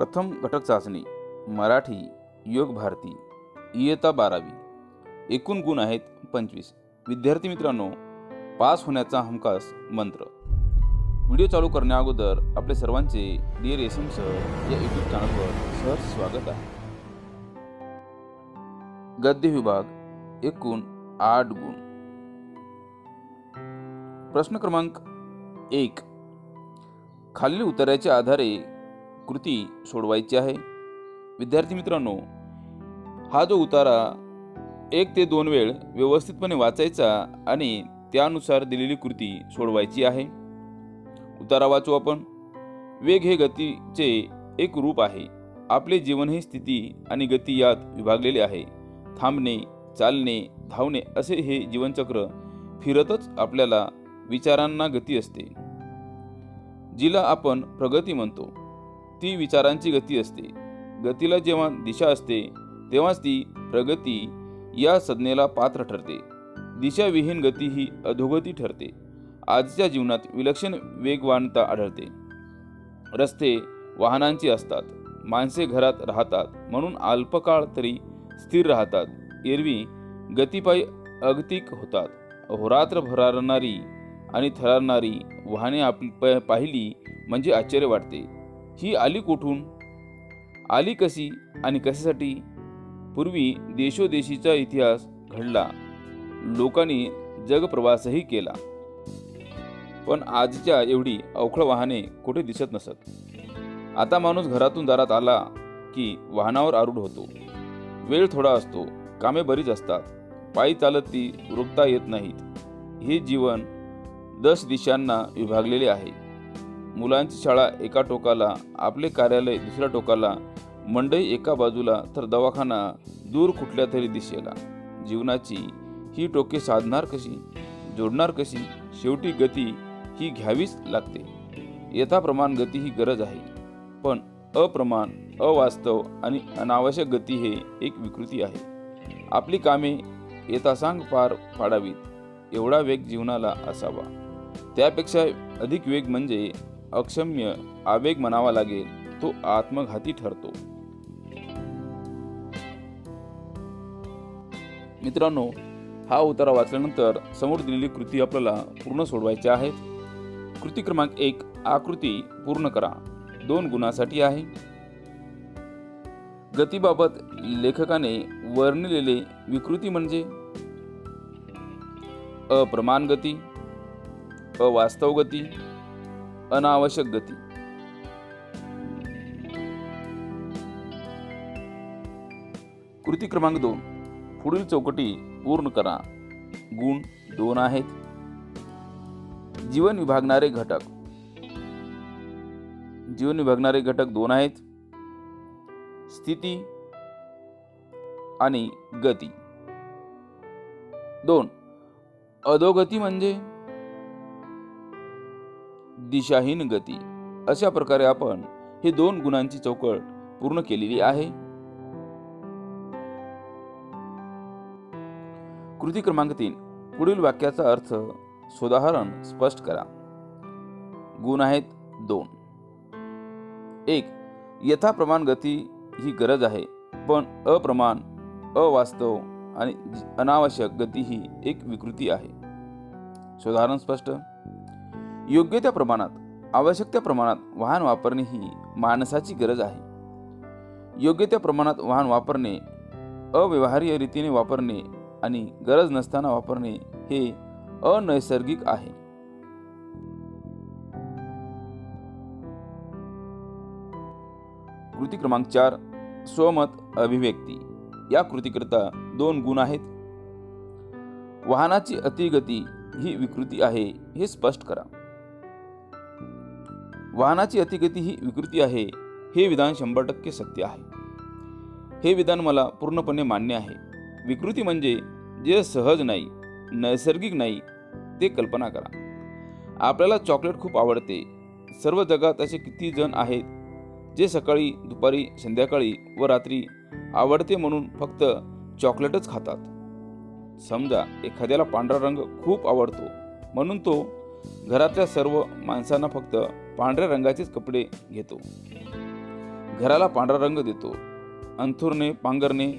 प्रथम घटक चाचणी मराठी योग भारती इयता बारावी एकूण गुण आहेत पंचवीस. विद्यार्थी मित्रांनो पास होण्याचा हमखास मंत्र. व्हिडिओ चालू करण्याअगोदर आपले सर्वांचे डिअर एस एम सर या यूट्यूब चॅनलवर सहर्ष स्वागत आहे. गद्य विभाग एकूण आठ गुण. प्रश्न क्रमांक एक. खालील उत्तराच्या आधारे कृती सोडवायची आहे. विद्यार्थी मित्रांनो हा जो उतारा एक ते दोन वेळ व्यवस्थितपणे वाचायचा आणि त्यानुसार दिलेली कृती सोडवायची आहे. उतारा वाचू आपण. वेग हे गतीचे एक रूप आहे. आपले जीवन हे स्थिती आणि गती यात विभागलेले आहे. थांबणे चालणे धावणे असे हे जीवनचक्र फिरतच आपल्याला विचारांना गती असते. जिला आपण प्रगती म्हणतो. ती विचारांची गती असते. गतीला जेव्हा दिशा असते तेव्हाच ती प्रगती या संज्ञेला पात्र ठरते. दिशाविहीन गती ही अधोगती ठरते. आजच्या जीवनात विलक्षण वेगवानता आढळते. रस्ते वाहनांची असतात. माणसे घरात राहतात. म्हणून अल्पकाळ तरी स्थिर राहतात. एरवी गतीपायी अगतिक होतात. अहोरात्र भरारणारी आणि थरारणारी वाहने आप प- पाहिली म्हणजे आश्चर्य वाटते. ही आली कुठून? आली कशी आणि कशासाठी? पूर्वी देशोदेशीचा इतिहास घडला. लोकांनी जगप्रवासही केला. पण आजच्या एवढी अवखळ वाहने कुठे दिसत नसत. आता माणूस घरातून दारात आला की वाहनावर आरूढ होतो. वेळ थोडा असतो. कामे बरीच असतात. पायी चालत ती रुकता येत नाहीत. हे जीवन दश दिशांना विभागलेले आहे. मुलांची शाळा एका टोकाला आपले कार्यालय दुसऱ्या टोकाला मंडई एका बाजूला तर दवाखाना दूर कुठल्या तरी दिशेला. जीवनाची ही टोके साधणार कशी जोडणार कशी शेवटी गती ही घ्यावीच लागते. यथाप्रमाण गती ही गरज आहे. पण अप्रमाण अवास्तव आणि अनावश्यक गती हे एक विकृती आहे. आपली कामे येतासांग पार पाडावीत एवढा वेग जीवनाला असावा. त्यापेक्षा अधिक वेग म्हणजे अक्षम्य आवेग म्हणावा लागेल तो आत्मघाती ठरतो. मित्रांनो हा उतारा वाचल्यानंतर समोर दिलेली कृती आपल्याला पूर्ण सोडवायची आहे. कृती क्रमांक एक आकृती पूर्ण करा. दोन गुणासाठी आहे. गतीबाबत लेखकाने वर्णिलेले विकृती म्हणजे? अप्रमाण गती अवास्तव गती अनावश्यक गती. कृती क्रमांक दोन. पुढील चौकटी पूर्ण करा. गुण दोन आहेत. जीवन विभागणारे घटक. जीवन विभागणारे घटक दोन आहेत. स्थिती आणि गती. दोन. अधोगती म्हणजे दिशाहीन गती. अशा प्रकारे आपण हे दोन गुणांची चौकट पूर्ण केलेली आहे. कृती क्रमांक तीन. पुढील वाक्याचा अर्थ सोदाहरण स्पष्ट करा. गुण आहेत दोन. एक यथाप्रमाण गती ही गरज आहे पण अप्रमाण अवास्तव आणि अनावश्यक गती ही एक विकृती आहे. सोदाहरण स्पष्ट? योग्य त्या प्रमाणात आवश्यक त्या प्रमाणात वाहन वापरणे ही माणसाची गरज आहे. योग्य त्या प्रमाणात वाहन वापरणे अव्यवहार्य रीतीने वापरणे आणि गरज नसताना वापरणे हे अनैसर्गिक आहे. कृती क्रमांक चार स्वमत अभिव्यक्ती. या कृतीकरिता दोन गुण आहेत. वाहनाची अतिगती ही विकृती आहे हे स्पष्ट करा. वाहनाची अतिगती ही विकृती आहे हे विधान शंभर टक्के सत्य आहे. हे विधान मला पूर्णपणे मान्य आहे. विकृती म्हणजे जे सहज नाही नैसर्गिक नाही ते कल्पना करा. आपल्याला चॉकलेट खूप आवडते. सर्व जगात असे किती जण आहेत जे सकाळी दुपारी संध्याकाळी व रात्री आवडते म्हणून फक्त चॉकलेटच खातात. समजा एखाद्याला पांढरा रंग खूप आवडतो म्हणून तो घरातल्या सर्व माणसांना फक्त पांढऱ्या रंगाचेच कपडे घेतो. घराला पांढरा रंग देतो. अंथुरणे पांघरणे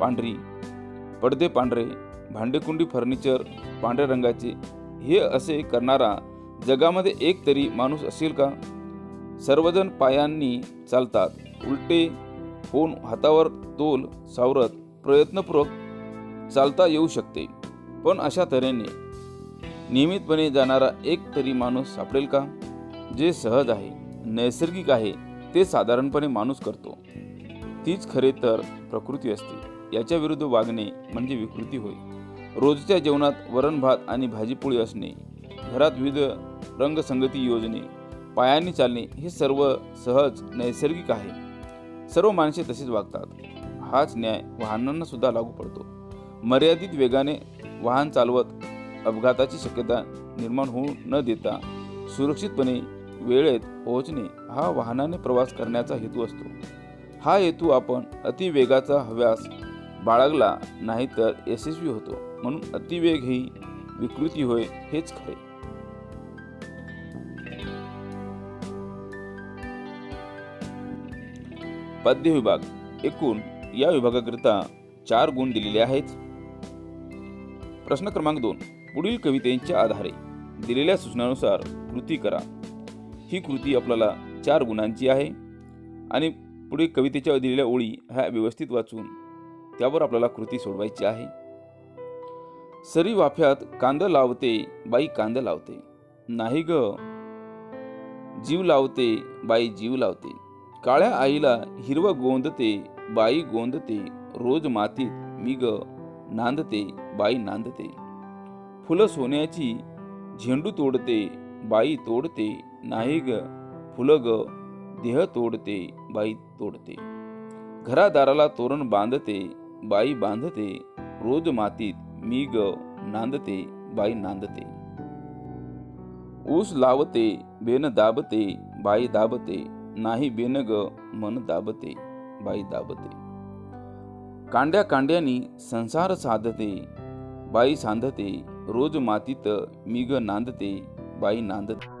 पांढरी. पडदे पांढरे भांडेकुंडी फर्निचर पांढऱ्या रंगाचे. हे असे करणारा जगामध्ये एक तरी माणूस असेल का? सर्वजण पायांनी चालतात. उलटे फोन हातावर तोल सावरत प्रयत्नपूर्वक चालता येऊ शकते. पण अशा तऱ्हेने नियमितपणे जाणारा एक तरी माणूस सापडेल का? जे सहज आहे नैसर्गिक आहे ते साधारणपणे माणूस करतो. तीच खरे तर प्रकृती असते. याच्या विरुद्ध वागणे म्हणजे विकृती होय. रोजच्या जेवणात वरण भात आणि भाजीपोळी असणे घरात विविध रंगसंगती योजणे पायांनी चालणे हे सर्व सहज नैसर्गिक आहे. सर्व माणसे तसेच वागतात. हाच न्याय वाहनांना सुद्धा लागू पडतो. मर्यादित वेगाने वाहन चालवत अपघाताची शक्यता निर्माण होऊ न देता सुरक्षितपणे वेळेत पोहोचणे हा वाहनाने प्रवास करण्याचा हेतू असतो. हा हेतू आपण अतिवेगाचा हव्यास बाळगला नाही तर यशस्वी होतो म्हणून अतिवेग ही विकृती होय हेच खरे. पद्य विभाग. एकूण या विभागाकरिता चार गुण दिलेले आहेत. प्रश्न क्रमांक दोन. पुढील कवितेच्या आधारे दिलेल्या सूचनानुसार कृती करा. ही कृती आपल्याला चार गुणांची आहे. आणि पुढे कवितेच्या दिलेल्या ओळी ह्या व्यवस्थित वाचून त्यावर आपल्याला कृती सोडवायची आहे. सरी वाफ्यात कांद लावते बाई कांद लावते. नाही ग जीव लावते बाई जीव लावते. काळ्या आईला हिरवं गोंदते बाई गोंदते. रोज मातीत मी ग नांदते बाई नांदते. फुलं सोन्याची झेंडू तोडते बाई तोडते नाही ग. फुलं ग. देह तोडते बाई तोडते. घरादाराला तोरण बांधते बाई बांधते. रोज मातीत मी ग नांदते बाई नांदते. ऊस लावते बेन दाबते बाई दाबते. नाही बेन ग मन दाबते बाई दाबते. कांड्या कांड्यानी संसार साधते बाई सांधते. रोज मातीत मी ग नांदते बाई नांदते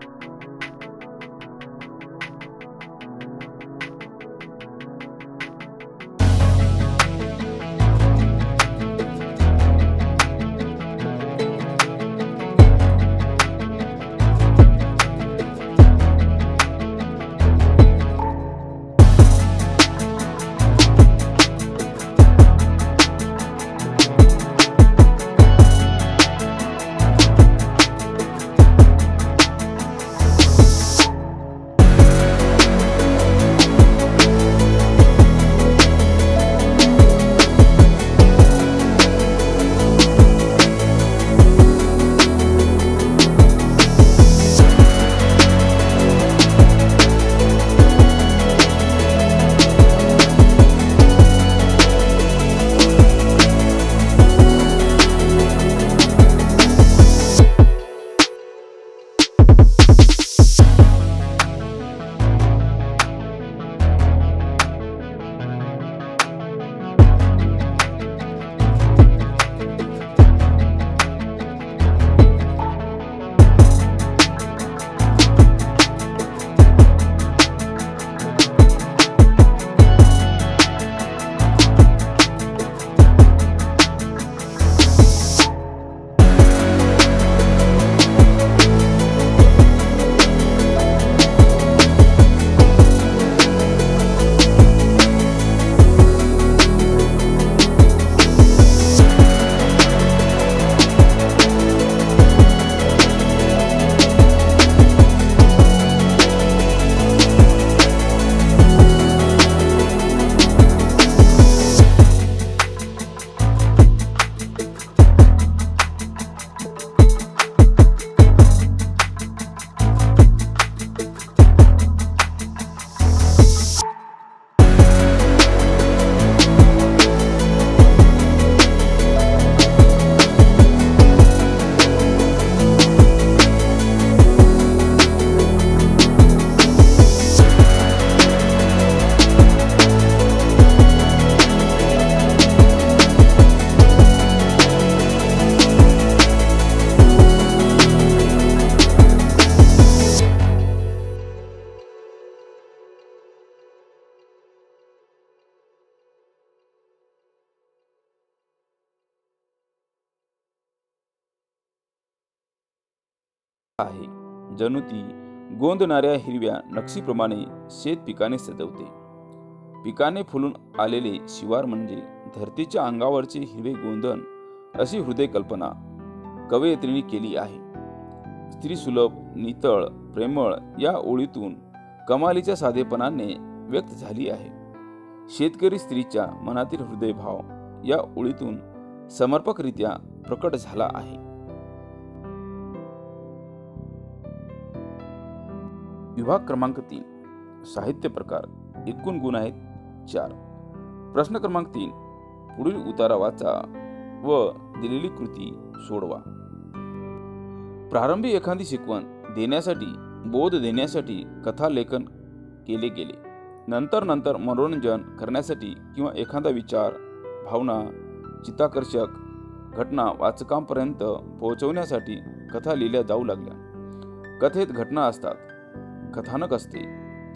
आहे. जणू ती गोंदणाऱ्या हिरव्या नक्षीप्रमाणे शेत पिकाने सजवते. पिकाने फुलून आलेले शिवार म्हणजे धरतीच्या अंगावरचे हिरवे गोंधन अशी हृदय कल्पना कवयित्रीने केली आहे. स्त्री सुलभ नितळ प्रेमळ या ओळीतून कमालीच्या साधेपणाने व्यक्त झाली आहे. शेतकरी स्त्रीच्या मनातील हृदयभाव या ओळीतून समर्पकरित्या प्रकट झाला आहे. विभाग क्रमांक तीन साहित्य प्रकार एकूण गुण आहेत चार. प्रश्न क्रमांक तीन पुढील उतारा वाचा व दिलेली कृती सोडवा. प्रारंभी एखादी शिकवण देण्यासाठी बोध देण्यासाठी कथा लेखन केले गेले. नंतर नंतर मनोरंजन करण्यासाठी किंवा एखादा विचार भावना चित्ताकर्षक घटना वाचकांपर्यंत पोहोचवण्यासाठी कथा लिहिल्या जाऊ लागल्या. कथेत घटना असतात. कथानक असते.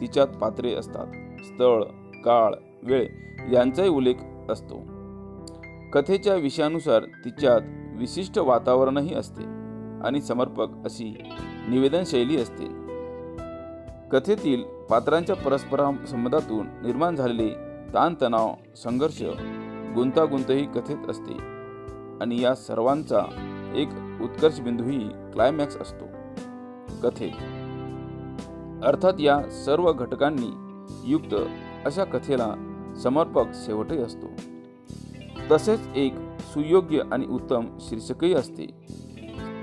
तिच्यात पात्रे असतात. स्थळ काळ वेळ यांचाही उल्लेख असतो. कथेच्या विषयानुसार तिच्यात विशिष्ट वातावरणही असते आणि समर्पक अशी निवेदन शैली असते. कथेतील पात्रांच्या परस्पर संबंधातून निर्माण झालेले ताणतणाव संघर्ष गुंतागुंतही कथेत असते आणि या सर्वांचा एक उत्कर्ष बिंदूही क्लायमॅक्स असतो. कथेत अर्थात या सर्व घटकांनी युक्त अशा कथेला समर्पक शेवटही असतो. तसेच एक सुयोग्य आणि उत्तम शीर्षकही असते.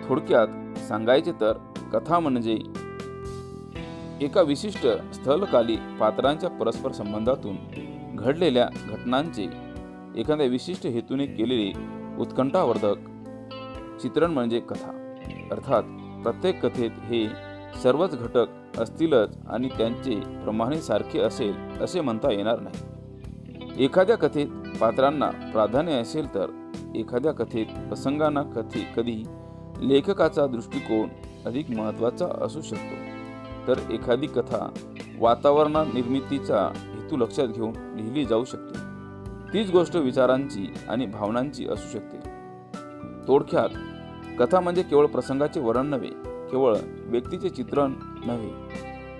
थोडक्यात सांगायचे तर कथा म्हणजे एका विशिष्ट स्थलकाली पात्रांच्या परस्पर संबंधातून घडलेल्या घटनांचे एखाद्या विशिष्ट हेतूने केलेले उत्कंठावर्धक चित्रण म्हणजे कथा. अर्थात प्रत्येक कथेत हे सर्वच घटक असतीलच आणि त्यांचे प्रमाणे सारखे असेल असे म्हणता येणार नाही. एखाद्या कथेत पात्रांना प्राधान्य असेल तर एखाद्या कथेत प्रसंगांना कथे कधी लेखकाचा दृष्टिकोन अधिक महत्त्वाचा असू शकतो. तर एखादी कथा वातावरणा निर्मितीचा हेतू लक्षात घेऊन लिहिली जाऊ शकते. तीच गोष्ट विचारांची आणि भावनांची असू शकते. थोडक्यात कथा म्हणजे केवळ प्रसंगाचे वर्णन नव्हे केवळ व्यक्तीचे चित्रण नव्हे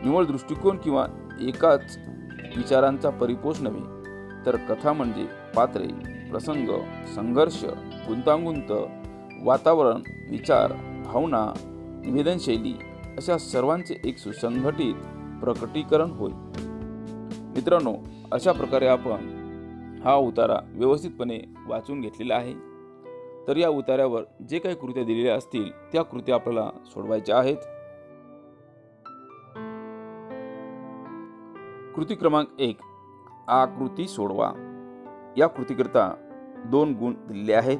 निवळ दृष्टिकोन किंवा एकाच विचारांचा परिपोष नव्हे तर कथा म्हणजे पात्रे प्रसंग संघर्ष गुंतागुंत वातावरण विचार भावना निवेदनशैली अशा सर्वांचे एक सुसंघटित प्रकटीकरण होय. मित्रांनो अशा प्रकारे आपण हा उतारा व्यवस्थितपणे वाचून घेतलेला आहे. तर या उतार्यावर जे काही कृत्या दिलेल्या असतील त्या कृत्या आपल्याला सोडवायच्या आहेत. कृती क्रमांक एक आकृती सोडवा. या कृतीकरता दोन गुण दिलेले आहेत.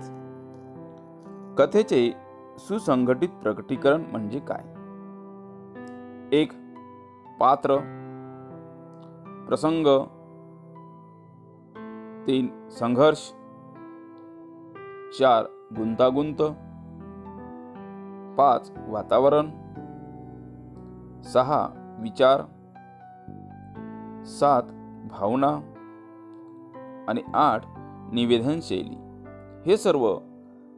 कथेचे सुसंघटित प्रकटीकरण म्हणजे काय? एक पात्र. प्रसंग. तीन संघर्ष. चार गुंतागुंत. पाच वातावरण. सहा विचार. सात भावना. आणि आठ निवेदन शैली हे सर्व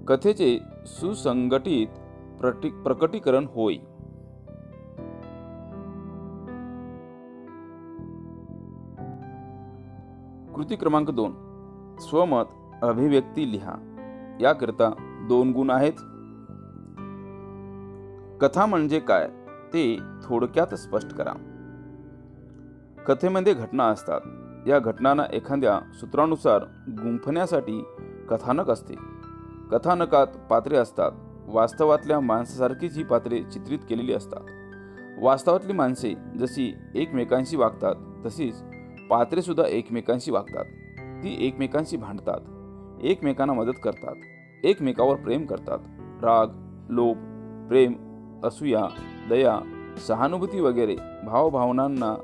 कथेचे सुसंघटित प्रटी प्रकटीकरण होय. कृती क्रमांक दोन. स्वमत अभिव्यक्ती लिहा. याकरिता दोन गुण आहेत. कथा म्हणजे काय ते थोडक्यात स्पष्ट करा. कथेमध्ये घटना असतात. या घटनांना एखाद्या सूत्रानुसार गुंफण्यासाठी कथानक असते. कथानकात पात्रे असतात. वास्तवातल्या माणसासारखीच ही पात्रे चित्रित केलेली असतात. वास्तवातली माणसे जशी एकमेकांशी वागतात तशीच पात्रेसुद्धा एकमेकांशी वागतात. ती एकमेकांशी भांडतात. एकमेकांना मदत करतात. एकमेकावर प्रेम करतात. राग लोभ प्रेम असूया दया सहानुभूती वगैरे भावभावनांना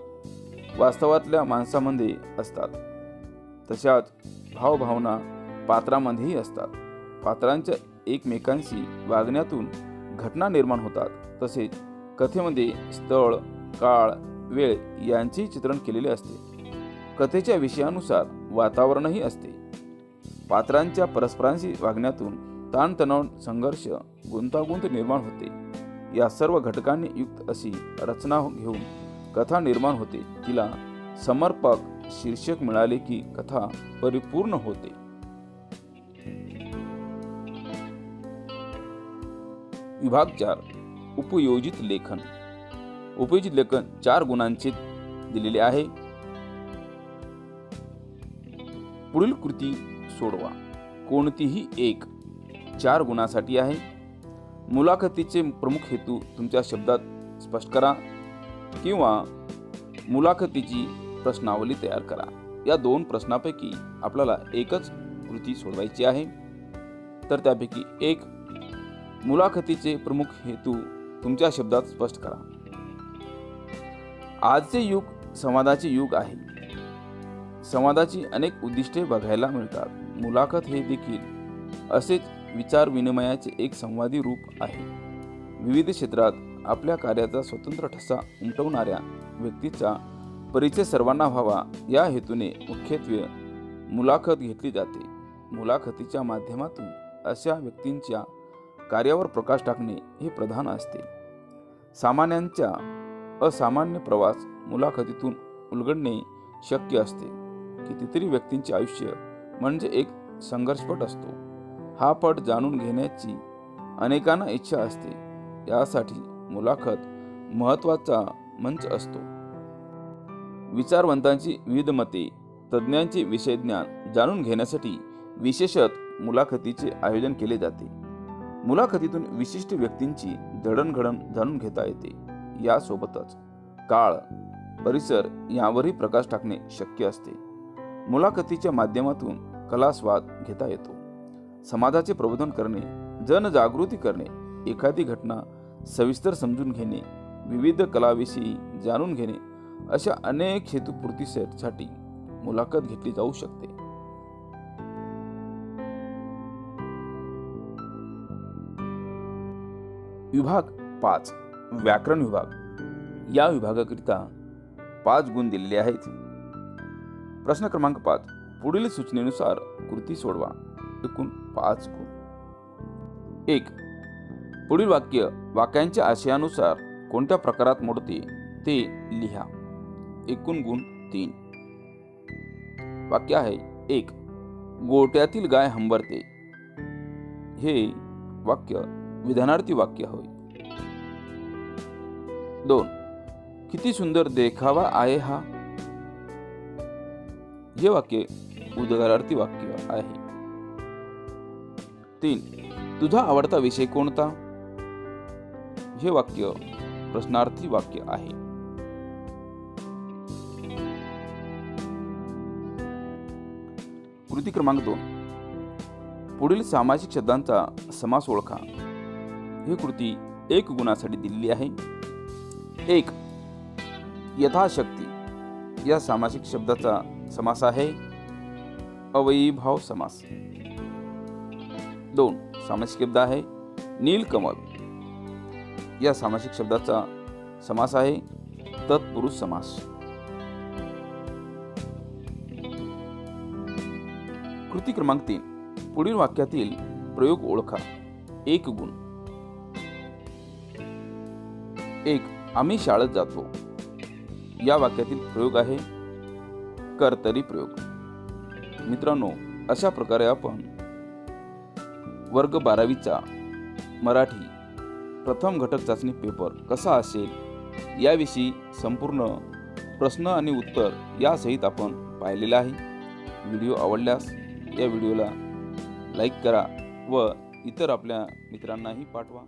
वास्तवातल्या माणसामध्ये असतात. तशाच भावभावना पात्रामध्येही असतात. पात्रांच्या एकमेकांशी वागण्यातून घटना निर्माण होतात. तसेच कथेमध्ये स्थळ काळ वेळ यांचेही चित्रण केलेले असते. कथेच्या विषयानुसार वातावरणही असते. पात्रांच्या परस्परांशी वागण्यातून ताणतणाव संघर्ष गुंतागुंत निर्माण होते. या सर्व घटकांनी युक्त अशी रचना घेऊन कथा निर्माण होते. तिला समर्पक शीर्षक मिळाले की कथा परिपूर्ण होते. विभाग चार. उपयोजित लेखन. उपयोजित लेखन चार गुणांचे दिलेले आहे. पुढील कृती सोडवा. कोणतीही एक चार गुणासाठी आहे. मुलाखतीचे प्रमुख हेतू तुमच्या शब्दात स्पष्ट करा किंवा मुलाखतीची प्रश्नावली तयार करा. या दोन प्रश्नापैकी आपल्याला एकच कृती सोडवायची आहे. तर त्यापैकी एक मुलाखतीचे प्रमुख हेतू तुमच्या शब्दात स्पष्ट करा. आजचे युग संवादाचे युग आहे. संवादाची अनेक उद्दिष्टे बघायला मिळतात. मुलाखत हे देखील असेच विचार विनिमयाचे एक संवादी रूप आहे. विविध क्षेत्रात आपल्या कार्याचा स्वतंत्र ठसा उमटवणाऱ्या व्यक्तीचा परिचय सर्वांना व्हावा या हेतूने मुख्यत्वे मुलाखत घेतली जाते. मुलाखतीच्या माध्यमातून अशा व्यक्तींच्या कार्यावर प्रकाश टाकणे हे प्रधान असते. सामान्यांच्या असामान्य प्रवास मुलाखतीतून उलगडणे शक्य असते. कितीतरी व्यक्तींचे आयुष्य म्हणजे एक संघर्षपट असतो. हा पट जाणून घेण्याची अनेकांना इच्छा असते. यासाठी मुलाखत महत्त्वाचा मंच असतो. विचारवंतांची विविध मते तज्ज्ञांचे विषय ज्ञान जाणून घेण्यासाठी विशेषत मुलाखतीचे आयोजन केले जाते. मुलाखतीतून विशिष्ट व्यक्तींची जडणघडण जाणून घेता येते. यासोबतच काळ परिसर यावरही प्रकाश टाकणे शक्य असते. मुलाखतीच्या माध्यमातून कलास्वाद घेता येतो. समाजाचे प्रबोधन करणे जनजागृती करणे एखादी घटना सविस्तर समजून घेणे विविध कलाविषयी जाणून घेणे अशा अनेक हेतुपूर्तीसाठी मुलाखत घेतली जाऊ शकते. विभाग पाच व्याकरण विभाग. या विभागाकरिता पाच गुण दिलेले आहेत. प्रश्न क्रमांक पाच पुढील सूचनेनुसार कृती सोडवा. एकूण पाच गुण. एक. पुढील वाक्य वाक्यांच्या आशयानुसार कोणत्या प्रकारात मोडते ते लिहा. एकूण गुण तीन. वाक्य आहे एक. गोट्यातील गाय हंबरते. हे वाक्य विधानार्थी वाक्य होय. दोन. किती सुंदर देखावा आहे हा. हे वाक्य उद्गारार्थी वाक्य आहे. तीन तुझा आवडता विषय कोणता? हे वाक्य प्रश्नार्थी वाक्य आहे. कृती क्रमांक दोन पुढील सामाजिक शब्दांचा समास ओळखा. ही कृती एक गुणासाठी दिलेली आहे. एक यथाशक्ती. या सामासिक शब्दाचा समास आहे. अवयीभाव समास. दोन सामासिक शब्द आहे नीलकमल या सामासिक शब्दाचा समास आहे तत्पुरुष समास. कृती क्रमांक तीन पुढील वाक्यातील प्रयोग ओळखा. एक गुण. एक आम्ही शाळेत जातो. या वाक्यातील प्रयोग आहे कर्तरी प्रयोग. मित्रांनो अशा प्रकारे आपण वर्ग बारावीचा मराठी प्रथम घटक चाचणी पेपर कसा असेल याविषयी संपूर्ण प्रश्न आणि उत्तर यासहित आपण पाहिलेलं आहे. व्हिडिओ आवडल्यास या व्हिडिओला लाईक करा व इतर आपल्या मित्रांनाही पाठवा.